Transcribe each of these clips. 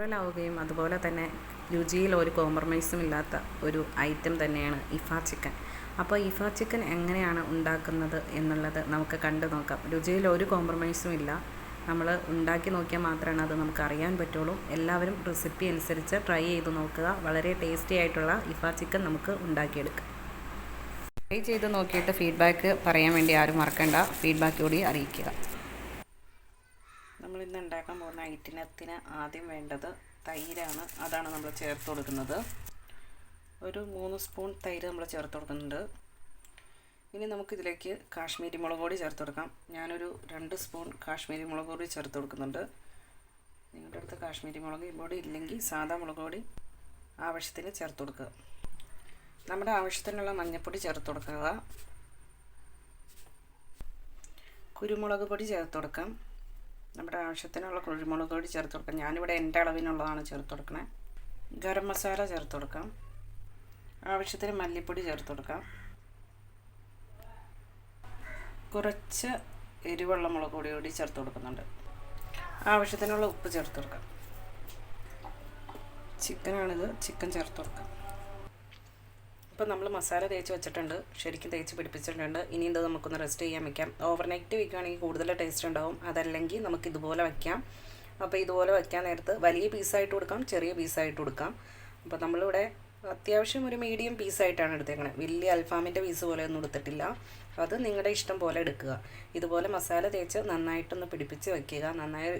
വൈറലാവുകയും അതുപോലെ തന്നെ രുചിയിൽ ഒരു കോംപ്രമൈസും ഇല്ലാത്ത ഒരു ഐറ്റം തന്നെയാണ് ഇഫ ചിക്കൻ അപ്പോൾ ഇഫ ചിക്കൻ എങ്ങനെയാണ് ഉണ്ടാക്കുന്നത് എന്നുള്ളത് നമുക്ക് കണ്ടു നോക്കാം. രുചിയിൽ ഒരു കോംപ്രമൈസും ഇല്ല. നമ്മൾ ഉണ്ടാക്കി നോക്കിയാൽ മാത്രമാണ് അത് നമുക്ക് അറിയാൻ പറ്റുള്ളൂ. എല്ലാവരും റെസിപ്പി അനുസരിച്ച് ട്രൈ ചെയ്ത് നോക്കുക. വളരെ ടേസ്റ്റി ആയിട്ടുള്ള ഇഫ ചിക്കൻ നമുക്ക് ഉണ്ടാക്കിയെടുക്കാം. ട്രൈ ചെയ്ത് നോക്കിയിട്ട് ഫീഡ്ബാക്ക് പറയാൻ വേണ്ടി ആരും മറക്കണ്ട. ഫീഡ്ബാക്ക് കൂടി അറിയിക്കുക. ഇന്ന് ഉണ്ടാക്കാൻ പോകുന്ന ഐറ്റിനത്തിന് ആദ്യം വേണ്ടത് തൈരാണ്. അതാണ് നമ്മൾ ചേർത്ത് കൊടുക്കുന്നത്. ഒരു മൂന്ന് സ്പൂൺ തൈര് നമ്മൾ ചേർത്ത് കൊടുക്കുന്നുണ്ട്. ഇനി നമുക്കിതിലേക്ക് കാശ്മീരി മുളക് പൊടി ചേർത്ത് കൊടുക്കാം. ഞാനൊരു രണ്ട് സ്പൂൺ കാശ്മീരി മുളക് പൊടി ചേർത്ത് കൊടുക്കുന്നുണ്ട്. നിങ്ങളുടെ അടുത്ത് കാശ്മീരി മുളക് പൊടി ഇല്ലെങ്കിൽ സാധാ മുളക് പൊടി ആവശ്യത്തിന് ചേർത്ത് കൊടുക്കുക. നമ്മുടെ ആവശ്യത്തിനുള്ള മഞ്ഞൾപ്പൊടി ചേർത്ത് കൊടുക്കുക. കുരുമുളക് പൊടി ചേർത്ത് കൊടുക്കാം. നമ്മുടെ ആവശ്യത്തിനുള്ള കുഴിമുളക് പൊടി ചേർത്ത് കൊടുക്കാം. ഞാനിവിടെ എന്റെ അളവിനുള്ളതാണ് ചേർത്ത് കൊടുക്കണേ. ഗരം മസാല ചേർത്ത് കൊടുക്കാം. ആവശ്യത്തിന് മല്ലിപ്പൊടി ചേർത്ത് കൊടുക്കാം. കുറച്ച് എരിവുള്ള മുളക് പൊടി കൂടി ചേർത്ത് കൊടുക്കുന്നുണ്ട്. ആവശ്യത്തിനുള്ള ഉപ്പ് ചേർത്ത് കൊടുക്കാം. ചിക്കനാണിത്. ചിക്കൻ ചേർത്ത് കൊടുക്കാം. ഇപ്പം നമ്മൾ മസാല തേച്ച് വെച്ചിട്ടുണ്ട്. ശരിക്കും തേച്ച് പിടിപ്പിച്ചിട്ടുണ്ട്. ഇനി ഇത് നമുക്കൊന്ന് റെസ്റ്റ് ചെയ്യാൻ വെക്കാം. ഓവർനൈറ്റ് വെക്കുകയാണെങ്കിൽ കൂടുതൽ ടേസ്റ്റ് ഉണ്ടാവും. അതല്ലെങ്കിൽ നമുക്ക് ഇതുപോലെ വയ്ക്കാം അപ്പോൾ ഇതുപോലെ വയ്ക്കാൻ നേരത്ത് വലിയ പീസായിട്ട് കൊടുക്കാം ചെറിയ പീസായിട്ട് കൊടുക്കാം. അപ്പോൾ നമ്മളിവിടെ അത്യാവശ്യം ഒരു മീഡിയം പീസായിട്ടാണ് എടുത്തേക്കണത് വലിയ അൽഫാമിന്റെ പീസ് പോലെ ഒന്നും എടുത്തിട്ടില്ല. അത് നിങ്ങളുടെ ഇഷ്ടം പോലെ എടുക്കുക. ഇതുപോലെ മസാല തേച്ച് നന്നായിട്ടൊന്ന് പിടിപ്പിച്ച് വയ്ക്കുക നന്നായി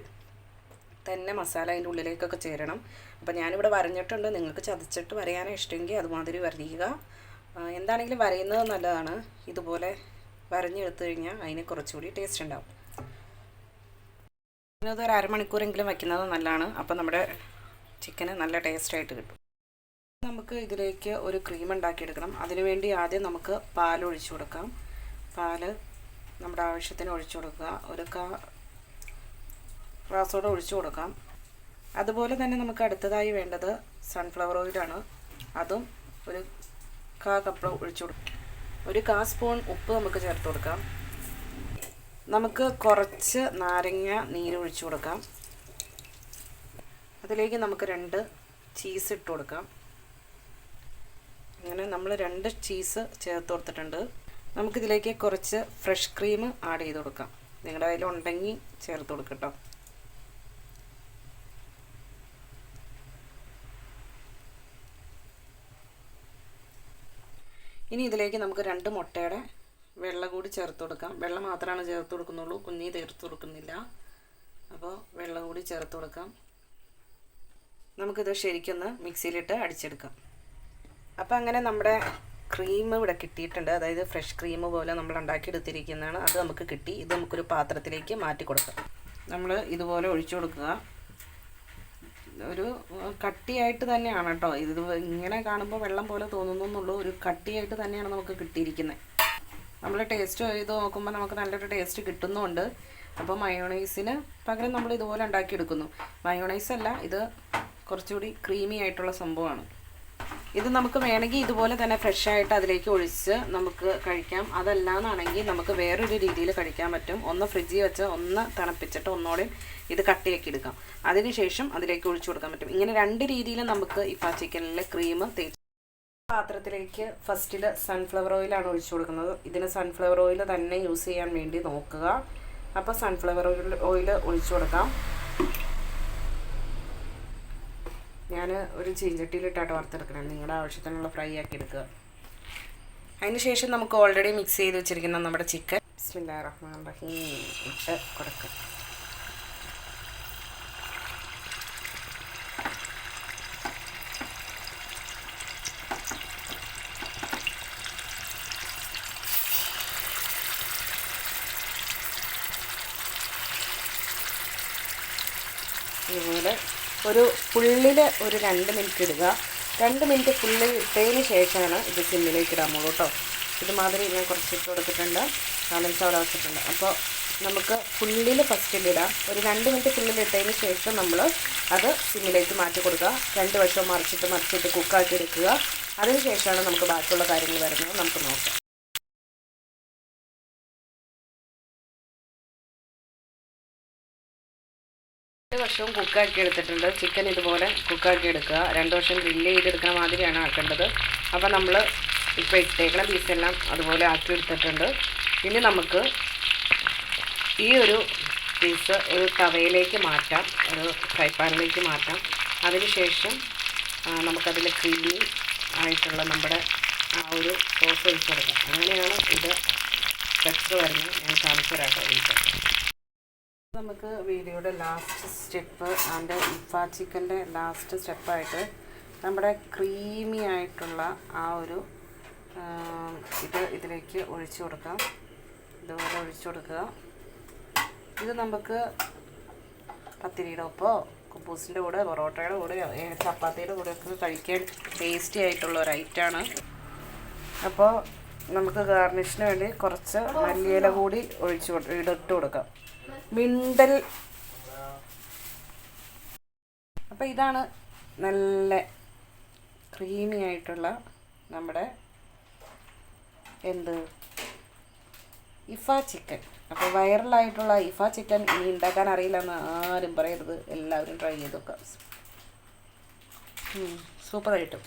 തന്നെ മസാല അതിന്റെ ഉള്ളിലേക്കൊക്കെ ചേരണം. അപ്പോൾ ഞാനിവിടെ വരഞ്ഞിട്ടുണ്ട്. നിങ്ങൾക്ക് ചതച്ചിട്ട് വരയാനോ ഇഷ്ടമെങ്കിൽ അതുമാതിരി വരയുക. എന്താണെങ്കിലും വരയുന്നത് നല്ലതാണ്. ഇതുപോലെ വരഞ്ഞെടുത്തു കഴിഞ്ഞാൽ അതിന് കുറച്ചുകൂടി ടേസ്റ്റ് ഉണ്ടാവും. ഇന്നത് ഒരു അരമണിക്കൂറെങ്കിലും വയ്ക്കുന്നത് നല്ലതാണ്. അപ്പോൾ നമ്മുടെ ചിക്കന് നല്ല ടേസ്റ്റായിട്ട് കിട്ടും. നമുക്ക് ഇതിലേക്ക് ഒരു ക്രീം ഉണ്ടാക്കിയെടുക്കണം. അതിനുവേണ്ടി ആദ്യം നമുക്ക് പാൽ ഒഴിച്ചു കൊടുക്കാം. പാൽ നമ്മുടെ ആവശ്യത്തിന് ഒഴിച്ചു കൊടുക്കുക. ഒരു കാ ഗ്ലാസോടെ ഒഴിച്ചു കൊടുക്കാം. അതുപോലെ തന്നെ നമുക്ക് അടുത്തതായി വേണ്ടത് സൺഫ്ലവർ ഓയിലാണ് അതും ഒരു കാ കപ്പ് ഒഴിച്ചു കൊടുക്കാം ഒരു കാ സ്പൂൺ ഉപ്പ് നമുക്ക് ചേർത്ത് കൊടുക്കാം. നമുക്ക് കുറച്ച് നാരങ്ങ നീര് ഒഴിച്ചു കൊടുക്കാം. അതിലേക്ക് നമുക്ക് രണ്ട് ചീസ് ഇട്ട് കൊടുക്കാം. അങ്ങനെ നമ്മൾ രണ്ട് ചീസ് ചേർത്ത് കൊടുത്തിട്ടുണ്ട്. നമുക്കിതിലേക്ക് കുറച്ച് ഫ്രഷ് ക്രീം ആഡ് ചെയ്ത് കൊടുക്കാം. നിങ്ങളുടെ കയ്യിൽ ഉണ്ടെങ്കിൽ ചേർത്ത് കൊടുക്കട്ടോ ഇനി ഇതിലേക്ക് നമുക്ക് രണ്ട് മുട്ടയുടെ വെള്ളം കൂടി ചേർത്ത് കൊടുക്കാം. വെള്ളം മാത്രമാണ് ചേർത്ത് കൊടുക്കുന്നുള്ളൂ. കുഞ്ഞി ചേർത്ത് കൊടുക്കുന്നില്ല. അപ്പോൾ വെള്ളം കൂടി ചേർത്ത് കൊടുക്കാം. നമുക്കിത് ശരിക്കൊന്ന് മിക്സിയിലിട്ട് അടിച്ചെടുക്കാം. അപ്പോൾ അങ്ങനെ നമ്മുടെ ക്രീം ഇവിടെ കിട്ടിയിട്ടുണ്ട്. അതായത് ഫ്രഷ് ക്രീം പോലെ നമ്മൾ ഉണ്ടാക്കിയെടുത്തിരിക്കുന്നതാണ്. അത് നമുക്ക് കിട്ടി. ഇത് നമുക്കൊരു പാത്രത്തിലേക്ക് മാറ്റി കൊടുക്കാം. നമ്മൾ ഇതുപോലെ ഒഴിച്ചു കൊടുക്കുക. ഒരു കട്ടിയായിട്ട് തന്നെയാണ് കേട്ടോ ഇത് ഇങ്ങനെ കാണുമ്പോൾ വെള്ളം പോലെ തോന്നുന്നു എന്നുള്ളൂ. ഒരു കട്ടിയായിട്ട് തന്നെയാണ് നമുക്ക് കിട്ടിയിരിക്കുന്നത് നമ്മൾ ടേസ്റ്റ് ചെയ്ത് നോക്കുമ്പോൾ നമുക്ക് നല്ലൊരു ടേസ്റ്റ് കിട്ടുന്നുണ്ട്. അപ്പോൾ മയോണൈസിന് പകരം നമ്മൾ ഇതുപോലെ ഉണ്ടാക്കിയെടുക്കുന്നു. മയോണൈസ് അല്ല ഇത് കുറച്ചുകൂടി ക്രീമി ആയിട്ടുള്ള സംഭവമാണ്. ഇത് നമുക്ക് വേണമെങ്കിൽ ഇതുപോലെ തന്നെ ഫ്രഷ് ആയിട്ട് അതിലേക്ക് ഒഴിച്ച് നമുക്ക് കഴിക്കാം. അതല്ലാന്നാണെങ്കിൽ നമുക്ക് വേറൊരു രീതിയിൽ കഴിക്കാൻ പറ്റും. ഒന്ന് ഫ്രിഡ്ജിൽ വെച്ച് ഒന്ന് തണുപ്പിച്ചിട്ട് ഒന്നോടെ ഇത് കട്ടിയാക്കി എടുക്കാം. അതിനുശേഷം അതിലേക്ക് ഒഴിച്ചു കൊടുക്കാൻ പറ്റും. ഇങ്ങനെ രണ്ട് രീതിയിൽ നമുക്ക് ഇപ്പം ചിക്കനിലെ ക്രീം തേച്ച് പാത്രത്തിലേക്ക് ഫസ്റ്റിൽ സൺഫ്ലവർ ഓയിലാണ് ഒഴിച്ചു കൊടുക്കുന്നത്. ഇതിന് സൺഫ്ലവർ ഓയിൽ തന്നെ യൂസ് ചെയ്യാൻ വേണ്ടി നോക്കുക. അപ്പോൾ സൺഫ്ലവർ ഓയിൽ ഒഴിച്ചു കൊടുക്കാം. ഞാൻ ഒരു ചീഞ്ചട്ടിയിലിട്ടാട്ട് വറുത്തെടുക്കണം. നിങ്ങളുടെ ആവശ്യത്തിനുള്ള ഫ്രൈ ആക്കി എടുക്കുക. അതിന് ശേഷം നമുക്ക് ഓൾറെഡി മിക്സ് ചെയ്ത് വെച്ചിരിക്കുന്ന നമ്മുടെ ചിക്കൻ റഹ്മാൻ റഹീം. ഇട്ട് കൊടുക്കുക ഇതുപോലെ ഒരു ഫുള്ളിൽ ഒരു രണ്ട് മിനിറ്റ് ഇടുക. രണ്ട് മിനിറ്റ് ഫുള്ളിൽ ഇട്ടതിന് ശേഷമാണ് ഇത് സിമ്മിലേക്ക് ഇടാമുള്ളൂ കേട്ടോ. ഇതുമാതിരി ഞാൻ കുറച്ച് ഇട്ട് കൊടുത്തിട്ടുണ്ട്. നാലഞ്ച് അവിടെ വെച്ചിട്ടുണ്ട്. അപ്പോൾ നമുക്ക് ഫുള്ളിൽ ഫസ്റ്റിലിടാം ഒരു രണ്ട് മിനിറ്റ് ഫുള്ളിൽ ഇട്ടതിന് ശേഷം നമ്മൾ അത് സിമ്മിലേക്ക് മാറ്റി കൊടുക്കുക. രണ്ട് വശവും മറിച്ചിട്ട് മറിച്ചിട്ട് കുക്കാക്കി എടുക്കുക. അതിന് ശേഷമാണ് നമുക്ക് ബാക്കിയുള്ള കാര്യങ്ങൾ വരുന്നത്. നമുക്ക് നോക്കാം. രണ്ട് വർഷവും കുക്കാക്കി എടുത്തിട്ടുണ്ട്. ചിക്കൻ ഇതുപോലെ കുക്കാക്കി എടുക്കുക. രണ്ട് വർഷം ഗ്രില്ല് ചെയ്തെടുക്കുന്ന മാതിരിയാണ് ആക്കേണ്ടത്. അപ്പോൾ നമ്മൾ ഇപ്പോൾ ഇട്ടേക്കണ പീസെല്ലാം അതുപോലെ ആക്കി എടുത്തിട്ടുണ്ട്. ഇനി നമുക്ക് ഈ ഒരു പീസ് ഒരു തവയിലേക്ക് മാറ്റാം. ഒരു ഫ്രൈ പാനിലേക്ക് മാറ്റാം. അതിനുശേഷം നമുക്കതിൽ ക്രീമി ആയിട്ടുള്ള നമ്മുടെ ആ ഒരു സോസ് ഒഴിച്ചെടുക്കാം. അങ്ങനെയാണ് ഇത് ടെക്സ്റ്റ് വരുന്നത്. ഞാൻ കാണിച്ചു തരാം നമുക്ക് വീഡിയോയുടെ ലാസ്റ്റ് സ്റ്റെപ്പ് ആൻഡ് ഇഫ ചിക്കന്റെ ലാസ്റ്റ് സ്റ്റെപ്പായിട്ട് നമ്മുടെ ക്രീമി ആയിട്ടുള്ള ആ ഒരു ഇത് ഇതിലേക്ക് ഒഴിച്ചു കൊടുക്കാം. ഇതുപോലെ ഒഴിച്ചു കൊടുക്കുക. ഇത് നമുക്ക് പത്തിരിയുടെ ഒപ്പോ കുബൂസിന്റെ കൂടെ പൊറോട്ടയുടെ കൂടെ ചപ്പാത്തിയുടെ കൂടെയൊക്കെ കഴിക്കാൻ ടേസ്റ്റി ആയിട്ടുള്ള ഒരു ഐറ്റമാണ് അപ്പോൾ നമുക്ക് ഗാർണിഷിന് വേണ്ടി കുറച്ച് മല്ലിയില കൂടി ഒഴിച്ചു ഇട്ട് കൊടുക്കാം. മിണ്ടൽ. അപ്പോൾ ഇതാണ് നല്ല ക്രീമി ആയിട്ടുള്ള നമ്മുടെ എന്ത്? ഇഫ ചിക്കൻ അപ്പോൾ വൈറലായിട്ടുള്ള ഇഫ ചിക്കൻ ഇനി ഉണ്ടാക്കാൻ അറിയില്ലെന്ന് ആരും പറയരുത്. എല്ലാവരും ട്രൈ ചെയ്ത് നോക്കാം. സൂപ്പറായിട്ടും